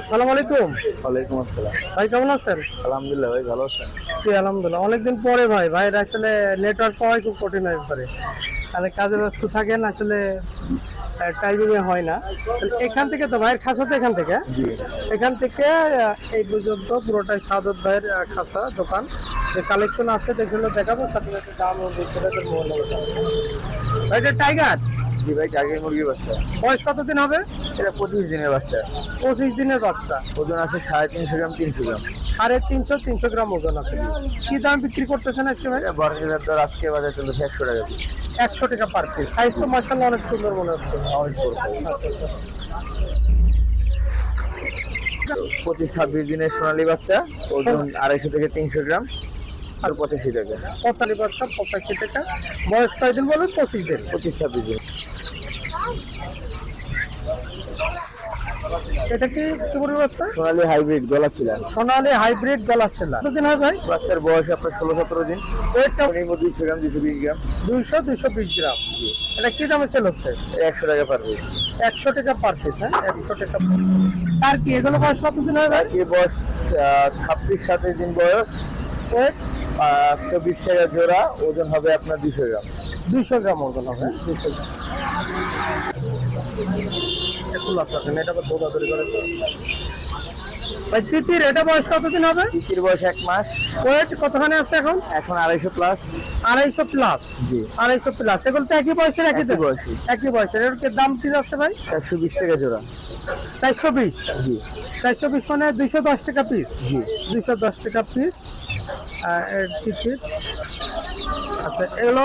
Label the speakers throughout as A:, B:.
A: আসসালামু আলাইকুম।
B: ওয়ালাইকুম আসসালাম।
A: ভাই কেমন আছেন?
B: আলহামদুলিল্লাহ ভাই ভালো আছেন?
A: জি আলহামদুলিল্লাহ। অনেকদিন পরে ভাই। ভাইয়ের আসলে নেটওয়ার্ক পাওয়াই খুব কঠিন হয়ে পড়ে। আর কাজে ব্যস্ত থাকেন আসলে টাইমিংয়ে হয় না। এখান থেকে তো ভাইয়ের খাসা তো এখান থেকে? এখান থেকে এই পর্যন্ত পুরোটাই সাদত ভাইয়ের খাসা দোকান। যে কালেকশন আছে সেগুলো দেখাবো সাথে সাথে দাম বিক্রেতাদের এটা টাইগার
B: জি ভাই টার্গেট মুরগির বাচ্চা।
A: বয়স কতদিন হবে?
B: এটা পঁচিশ দিনের বাচ্চা।
A: পঁচিশ দিনের বাচ্চা।
B: ওজন আছে সাড়ে তিনশো গ্রাম তিনশো গ্রাম।
A: সাড়ে তিনশো তিনশো গ্রাম ওজন আছে। কি দাম বিক্রি করতেছেন আজকে ভাই?
B: এটা দর আজকে বাজার চলেছে একশো টাকা
A: একশো টাকা পার পিস সাইজ তো মার্শাল্লাহ অনেক সুন্দর মনে হচ্ছে। আচ্ছা আচ্ছা।
B: পঁচিশ ছাব্বিশ দিনের সোনালী বাচ্চা ওজন আড়াইশো থেকে তিনশো গ্রাম। আর পঁচাশি টাকা।
A: পঁচালি বাচ্চা পঁচাশি টাকা। বয়স কয়দিন বলুন পঁচিশ দিন।
B: পঁচিশ ছাব্বিশ দিন।
A: এটা কি কি বলব বাচ্চা?
B: সোনালী হাইব্রিড গলা ছিলেন
A: সোনালি হাইব্রিড গলা ছেলা কতদিন হয় ভাই?
B: বাচ্চার বয়স আপনার ষোলো সতেরো দিন।
A: ওয়েটটা
B: দুইশো গ্রাম দুশো বিশ গ্রাম।
A: দুইশো দুইশো বিশ গ্রাম। এটা কি দামে সেল হচ্ছে?
B: একশো টাকা পার পিস
A: একশো টাকা পার পিস হ্যাঁ? একশো টাকা আর কি এগুলো বয়স কতদিন হয় ভাই?
B: কি বয়স ছাব্বিশ সাতাশ দিন বয়স।
A: ওয়েট
B: একশো বিশ টাকা জোড়া ওজন হবে আপনার দুশো গ্রাম।
A: দুশো গ্রাম ওজন হবে। দুশো গ্রাম। তিতির এটা বয়স কতদিন হবে?
B: তিতির বয়স এক মাস।
A: ওয়েট কতখানি আছে এখন?
B: এখন আড়াইশো প্লাস।
A: আড়াইশো প্লাস।
B: জি।
A: আড়াইশো প্লাস। এগুলো তো একই বয়সের একই
B: একই
A: তো
B: বয়সী।
A: একই বয়সের। এর কি দাম কি যাচ্ছে ভাই?
B: একশো বিশ টাকা জোড়া।
A: চারশো বিশ?
B: জি।
A: চারশো বিশ মানে দুইশো দশ টাকা পিস
B: জি।
A: দুইশো দশ টাকা পিস আচ্ছা এগুলো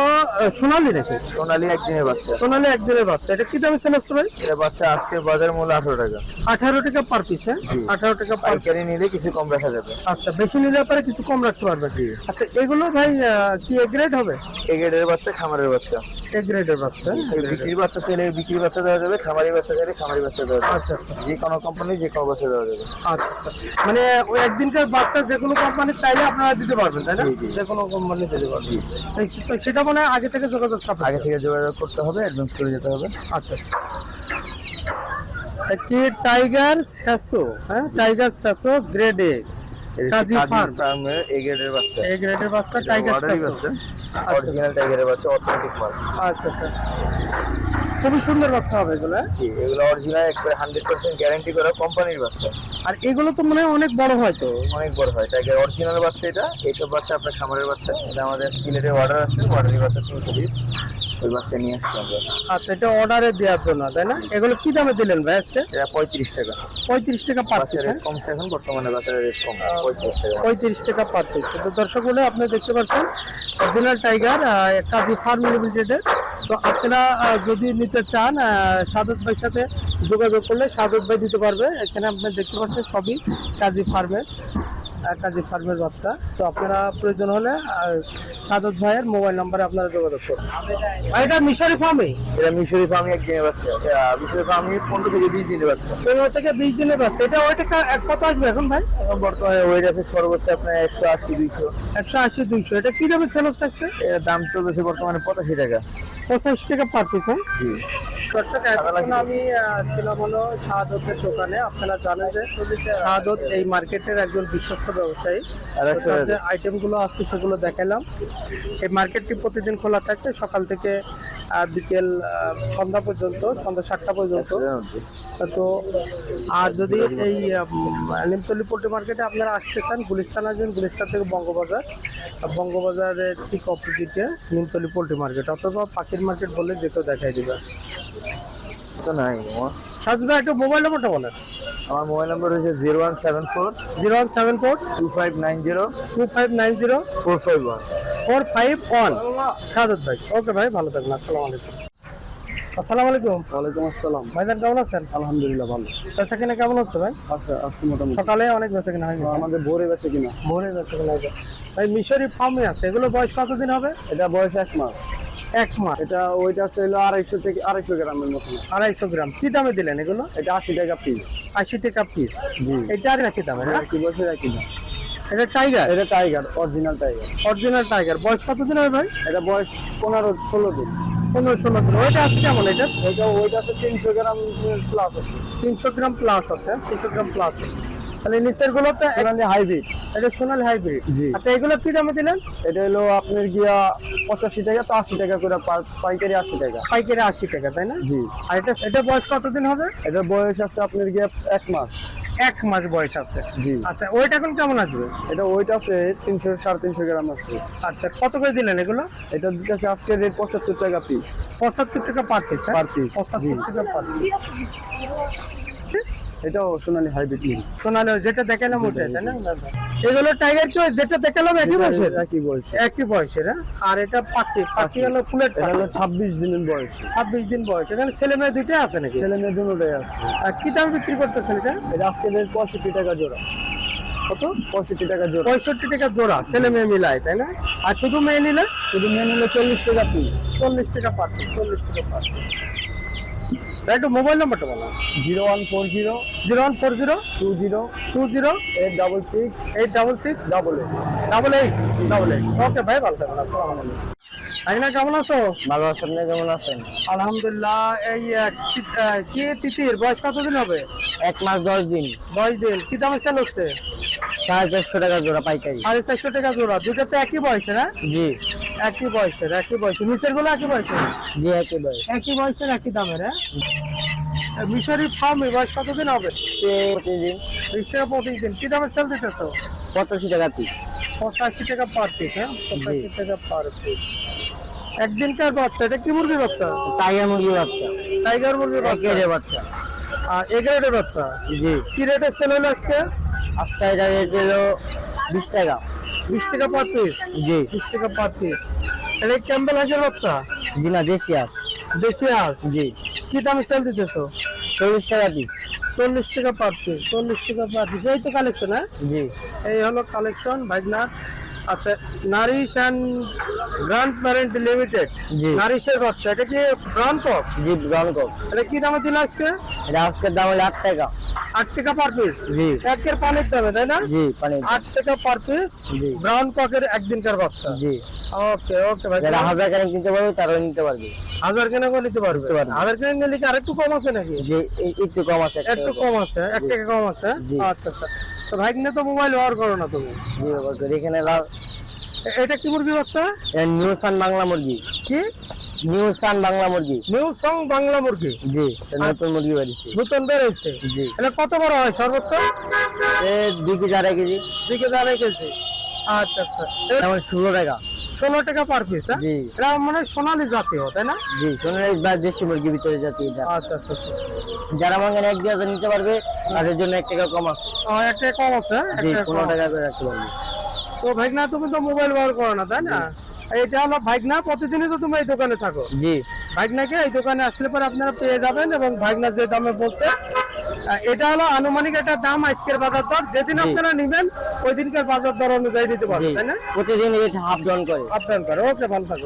A: সোনালি রেখে
B: সোনালী একদিনের বাচ্চা।
A: সোনালি একদিনের বাচ্চা। এটা কি দামে সেল আসবে ভাই?
B: এটা বাচ্চা আজকে বাজার মূল্য আঠারো টাকা।
A: আঠারো টাকা পার পিস হ্যাঁ? আঠারো টাকা পার
B: পাইকারি নিলে কিছু কম রাখা যাবে।
A: আচ্ছা বেশি নিলে পরে কিছু কম রাখতে পারবে। আচ্ছা এগুলো ভাই কি এ গ্রেড হবে?
B: এগ্রেডের গ্রেডের বাচ্চা খামারের বাচ্চা।
A: এ গ্রেডের বাচ্চা।
B: এই বিক্রির বাচ্চা চাইলে বিক্রির বাচ্চা দেওয়া যাবে খামারি বাচ্চা চাইলে খামারি বাচ্চা দেওয়া যাবে।
A: আচ্ছা আচ্ছা
B: যে কোনো কোম্পানি যে কোনো বাচ্চা দেওয়া যাবে।
A: আচ্ছা আচ্ছা। মানে ওই একদিনকার বাচ্চা যে কোনো কোম্পানি চাইলে আপনারা দিতে পারবেন তাই না। যে কোনো কোম্পানি দিতে পারবেন। সেটা মানে আগে থেকে যোগাযোগ।
B: আগে থেকে যোগাযোগ করতে হবে অ্যাডভান্স করে যেতে হবে।
A: আচ্ছা আচ্ছা। একটি টাইগার ছ্যাসো হ্যাঁ টাইগার ছ্যাসো গ্রেড এ কাজী
B: ফার্মের এই গ্রেডের বাচ্চা।
A: এ গ্রেডের বাচ্চা টাইগার
B: বাচ্চা।
A: আচ্ছা।
B: অরিজিনাল টাইগারের বাচ্চা অথেন্টিক মাল
A: আচ্ছা স্যার খুবই সুন্দর বাচ্চা হবে এগুলো হ্যাঁ?
B: জি এগুলো অরিজিনাল একবার হান্ড্রেড পার্সেন্ট গ্যারান্টি করা কোম্পানির বাচ্চা।
A: আর এগুলো তো মনে হয় অনেক বড় হয় তো।
B: অনেক বড় হয় টাইগার অরিজিনাল বাচ্চা এটা। এইসব বাচ্চা আপনার খামারের বাচ্চা। এটা আমাদের সিলেটে অর্ডার আছে অর্ডারের বাচ্চা তিনশো পিস ওই বাচ্চা নিয়ে আসছি আমরা।
A: আচ্ছা এটা অর্ডারে দেওয়ার জন্য তাই না? এগুলো কি দামে দিলেন ভাই আজকে?
B: এটা পঁয়ত্রিশ টাকা।
A: পঁয়ত্রিশ টাকা পার পিস
B: কমছে এখন বর্তমানে বাচ্চার রেট কম পঁয়ত্রিশ টাকা।
A: পঁয়ত্রিশ টাকা পার পিস তো দর্শক বলে আপনি দেখতে পাচ্ছেন অরিজিনাল টাইগার কাজী ফার্ম লিমিটেডের তো আপনারা যদি নিতে চান সাদত ভাইয়ের সাথে যোগাযোগ করলে সাদত ভাই দিতে পারবে। এখানে আপনি দেখতে পাচ্ছেন সবই কাজী ফার্মের কাজী ফার্মের বাচ্চা। তো আপনারা প্রয়োজন হলে সাদত ভাইয়ের মোবাইল নাম্বারে আপনারা যোগাযোগ করুন। ভাই এটা মিশরি ফার্মে?
B: এটা মিশরি ফার্মি এক দিনের বাচ্চা। এটা মিশরি ফার্মি পনেরো থেকে বিশ দিনের বাচ্চা।
A: পনেরো থেকে বিশ দিনের বাচ্চা। এটা ওইটা কত আসবে এখন ভাই?
B: এখন বর্তমানে ওয়েট আছে সর্বোচ্চ আপনার একশো আশি দুইশো।
A: একশো আশি দুইশো। এটা কি দামে সেল হচ্ছে আজকে?
B: এর দাম চলতেছে বর্তমানে পঁচাশি টাকা।
A: পঁচাশি টাকা পার পিস হ্যাঁ?
B: জি।
A: দর্শক এখন আমি ছিলাম হলো শাহাদতের দোকানে। আপনারা জানেন যে শাহাদত এই মার্কেটের একজন বিশ্বস্ত ব্যবসায়ী। যে আইটেমগুলো আছে সেগুলো দেখালাম এই মার্কেটটি প্রতিদিন খোলা থাকে সকাল থেকে বিকেল সন্ধ্যা পর্যন্ত সন্ধ্যা সাতটা পর্যন্ত। তো আর যদি এই নিমতলি পোল্ট্রি মার্কেটে আপনারা আসতে চান গুলিস্তান আসবেন গুলিস্তান থেকে বঙ্গবাজার। বঙ্গবাজারের ঠিক অপোজিটে নিমতলি পোল্ট্রি মার্কেট অথবা পাখির মার্কেট বললে যে কেউ দেখাই দিবে।
B: তো নাই আমার
A: সাজু একটু মোবাইল নম্বরটা বলেন।
B: আমার মোবাইল নাম্বার হচ্ছে zero one seven four
A: zero one seven four
B: two five nine zero
A: two five nine zero
B: four five one
A: four five one সাজত ভাই। ওকে ভাই ভালো থাকবেন। আসসালামু আলাইকুম। আসসালামু আলাইকুম।
B: ওয়ালাইকুম আসসালাম।
A: ভাইজান কেমন আছেন?
B: আলহামদুলিল্লাহ ভালো।
A: বেচা কিনা কেমন হচ্ছে ভাই?
B: আচ্ছা আজকে মোটামুটি।
A: সকালে অনেক বেচা কিনা হয়ে
B: আমাদের ভোরে বেঁচে কিনা।
A: ভোরে বেচা কিনা ভাই মিশরি ফার্মে আছে। এগুলো বয়স কতদিন হবে?
B: এটা বয়স এক মাস।
A: এক মাস।
B: এটা ওইটা ছিল আড়াইশো থেকে আড়াইশো গ্রামের আছে।
A: আড়াইশো গ্রাম। কি দামে দিলেন এগুলো?
B: এটা আশি টাকা পিস
A: আশি টাকা পিস
B: জি।
A: এটা আর একই দামে
B: কি বছর একই দাম।
A: এটা টাইগার
B: এটা tiger original tiger
A: original tiger বয়স কতদিন হবে ভাই?
B: এটা বয়স পনেরো ষোলো দিন।
A: পনেরো ষোলো কিলো ওইটা আছে কেমন এটা?
C: এটা ওয়েট আছে তিনশো গ্রাম প্লাস আছে।
A: তিনশো গ্রাম প্লাস আছে তিনশো গ্রাম প্লাস আছে। তাহলে নিচেরগুলো তো
C: সোনালি হাইব্রিড।
A: এটা সোনালি হাইব্রিড।
C: জি।
A: আচ্ছা এগুলো কি দামে দিলেন?
C: এটা হলো আপনার গিয়া পঁচাশি টাকা তো আশি টাকা করে পার- পাইকারি আশি টাকা।
A: পাইকারি আশি টাকা তাই না?
C: জি।
A: আর এটা এটা বয়স কতদিন হবে?
C: এটার বয়স আছে আপনার গিয়া এক মাস।
A: এক মাস বয়স আছে।
C: জি।
A: আচ্ছা ওইটা এখন কেমন আসবে?
C: এটা ওয়েট আছে তিনশো সাড়ে তিনশো গ্রাম আছে।
A: আচ্ছা কত করে দিলেন এগুলো?
C: এটা দিতেছে আজকে রেট পঁচাত্তর টাকা পিস
A: পঁচাত্তর টাকা পার পিস
C: piece, জি।
A: পঁচাত্তর টাকা পার পিস
C: এটাও সোনালি হাইব্রিড মিল
A: সোনালি যেটা দেখালাম ওটাই তাই না? এগুলো টাইগার কি যেটা দেখালাম একই বয়সের?
C: একই বয়স
A: একই বয়সের হ্যাঁ? আর এটা পাখি পাখি হলো ফুলের
C: এটা হলো ছাব্বিশ দিনের বয়স।
A: ছাব্বিশ দিন বয়স এখানে ছেলে মেয়ে দুইটাই আছে নাকি?
C: ছেলে মেয়ে দুটোটাই আছে।
A: আর কি দাম বিক্রি করতেছেন এটা?
C: এটা আজকে রেট পঁয়ষট্টি টাকা জোড়া।
A: কত?
C: পঁয়ষট্টি টাকা জোড়া।
A: পঁয়ষট্টি টাকা জোড়া ছেলে মেয়ে মিলায় তাই না? আর শুধু মেয়ে নিলে?
C: শুধু মেন হলো চল্লিশ টাকা পিস
A: চল্লিশ টাকা পার পিস চল্লিশ টাকা পার পিস একটু মোবাইল নাম্বারটা বলো।
C: Zero one four zero
A: zero one four zero
C: two zero
A: two zero
C: eight double six
A: eight double six
C: double eight.
A: Double eight double eight. Okay ভাই ভালো থাকবেন আইনা কেমন আছো?
C: ভালো আছেন আপনি কেমন আছেন?
A: আলহামদুলিল্লাহ এই কি তিতির বয়স কতদিন হবে?
C: এক মাস দশ দিন।
A: দশ দিন। কি দামে সেল হচ্ছে?
C: সাড়ে চারশো টাকা জোড়া পাইকারি।
A: সাড়ে চারশো টাকা জোড়া দুটো তো একই বয়সের হ্যাঁ
C: জি।
A: একই বয়সের একই বয়সের। নিচেরগুলো একই বয়সের?
C: জি একই বয়স
A: একই বয়সের একই দামের হ্যাঁ? মিশরি ফার্ম বয়স কতদিন হবে?
C: প্রতিদিন।
A: বিশ টাকা প্রতিদিন। কি দামে সেল দিতেছো?
C: পঁচাশি টাকা পিস
A: পঁচাশি টাকা পার পিস হ্যাঁ? পঁচাশি টাকা পার পিস একদিনকার বাচ্চা? এটা কি মুরগির বাচ্চা?
C: টাইগার মুরগি বাচ্চা।
A: টাইগার মুরগির বাচ্চা?
C: বাচ্চা।
A: আর এগারোটা বাচ্চা?
C: জি।
A: কি রেটে সেল হলো আজকে?
C: আজকে এটা রেট হলো বিশ টাকা।
A: বিশ টাকা পার পিস
C: জি।
A: বিশ টাকা পার পিস এটা ক্যাম্বেল হাঁসের বাচ্চা?
C: জি না দেশি হাঁস।
A: দেশি হাঁস?
C: জি।
A: কি দামে সেল দিতেছো?
C: চল্লিশ টাকা পিস
A: চল্লিশ টাকা পার পিস চল্লিশ টাকা পার পিস এই তো কালেকশন হ্যাঁ?
C: জি।
A: এই হলো কালেকশন ভাইগনার আচ্ছা Nourish and grand parent limited.
C: জি।
A: নারিশের বাচ্চা এটা কি ব্রাউন কক
C: জি ব্রাউন কক
A: এটা কি দামে দিল আজকে?
C: এটা আজকের দাম হলো আট টাকা।
A: আট টাকা পার পিস
C: জি।
A: একের পানির দামে তাই না?
C: জি পানি
A: আট টাকা পার পিস
C: জি।
A: ব্রাউন ককের একদিনকার বাচ্চা।
C: জি।
A: ওকে ওকে ভাই
C: যারা হাজার কেন কিনতে পারবে তারাও নিতে পারবে।
A: হাজার কেনা করে নিতে পারবে। হাজার কেনা নিলে কি আরেকটু কম আছে নাকি?
C: যে একটু কম আছে
A: একটু কম আছে এক টাকা কম আছে? আচ্ছা আচ্ছা। তো ভাই কিনে তো মোবাইল ব্যবহার করো না তুমি।
C: ব্যবহার করি। এখানে লাল
A: এটা কি মুরগি বাচ্চা?
C: নিউ সান বাংলা মুরগি।
A: কি?
C: নিউ সান বাংলা মুরগি।
A: নিউ সং বাংলা মুরগি?
C: জি নতুন মুরগি বাড়িছে।
A: নতুন বেড়েছে?
C: জি।
A: এটা কত বড় হয় সর্বোচ্চ?
C: এ দুই কেজি আড়াই কেজি।
A: দুই কেজি আড়াই কেজি। আচ্ছা আচ্ছা।
C: যেমন ষোলো টাকা।
A: ষোলো টাকা পার পিস হ্যাঁ? এটা মানে সোনালি জাতীয় তাই না?
C: জি সোনালি বা দেশি মুরগি ভিতরে জাতি
A: আচ্ছা আচ্ছা আচ্ছা।
C: যারা মঙ্গেন এক দিয়ে নিতে পারবে তাদের জন্য এক টাকা কম আছে।
A: এক টাকা কম আছে?
C: জি পনেরো টাকা করে রাখতে পারবে
A: তো ভাইগনা তুমি তো মোবাইল ব্যবহার করো না তাই না? এটা হলো ভাইগনা প্রতিদিনই তো তুমি এই দোকানে থাকো।
C: জি।
A: ভাইগনাকে এই দোকানে আসলে পরে আপনারা পেয়ে যাবেন এবং ভাইগনা যে দামে বলছে এটা হলো আনুমানিক একটা দাম আজকের বাজার দর। যেদিন। আপনারা নিবেন ওই দিনকার বাজার দর অনুযায়ী
C: দিতে
A: পারবেন তাই না?
C: প্রতিদিন এটা হাফ ডাউন করে।
A: হাফ ডাউন করে। ওকে ভালো থাকবে